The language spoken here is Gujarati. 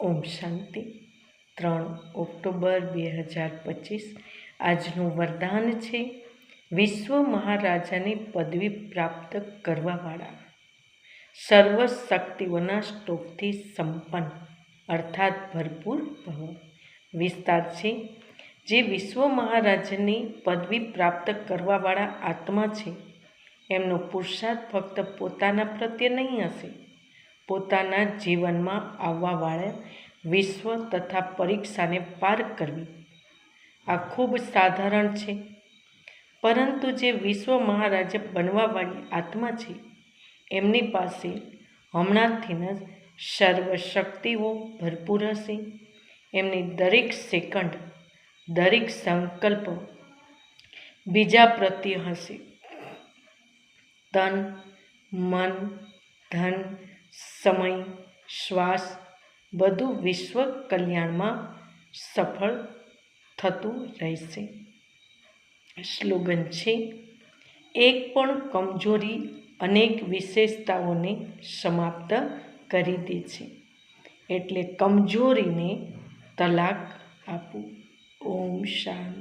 ઓમ શાંતિ. ત્રણ ઓક્ટોબર બે હજાર પચીસ. આજનું વરદાન છે વિશ્વ મહારાજાની પદવી પ્રાપ્ત કરવાવાળા. સર્વ શક્તિઓના સ્ટોકથી સંપન્ન, અર્થાત ભરપૂર ભવ વિસ્તાર છે જે વિશ્વ મહારાજની પદવી પ્રાપ્ત કરવાવાળા આત્મા છે. એમનો પુરુષાર્થ ફક્ત પોતાના પ્રત્યે નહીં હશે પોતાના જીવનમાં આવવાવાળા વિશ્વ તથા પરીક્ષાને પાર કરવી. આ ખૂબ સાધારણ છે. પરંતુ જે વિશ્વ મહારાજ બનવાવાળી આત્મા છે, એમની પાસે હમણાંથી જ સર્વશક્તિઓ ભરપૂર હશે. એમની દરેક સેકન્ડ, દરેક સંકલ્પ બીજા પ્રત્યે હશે. તન, મન, ધન સમય, શ્વાસ, બધું વિશ્વ કલ્યાણમાં સફળ થતું રહેશે. સ્લોગન છે, એક પણ કમજોરી અનેક વિશેષતાઓને સમાપ્ત કરી દે છે. એટલે કમજોરીને તલાક આપવું ઓમ શાંતિ.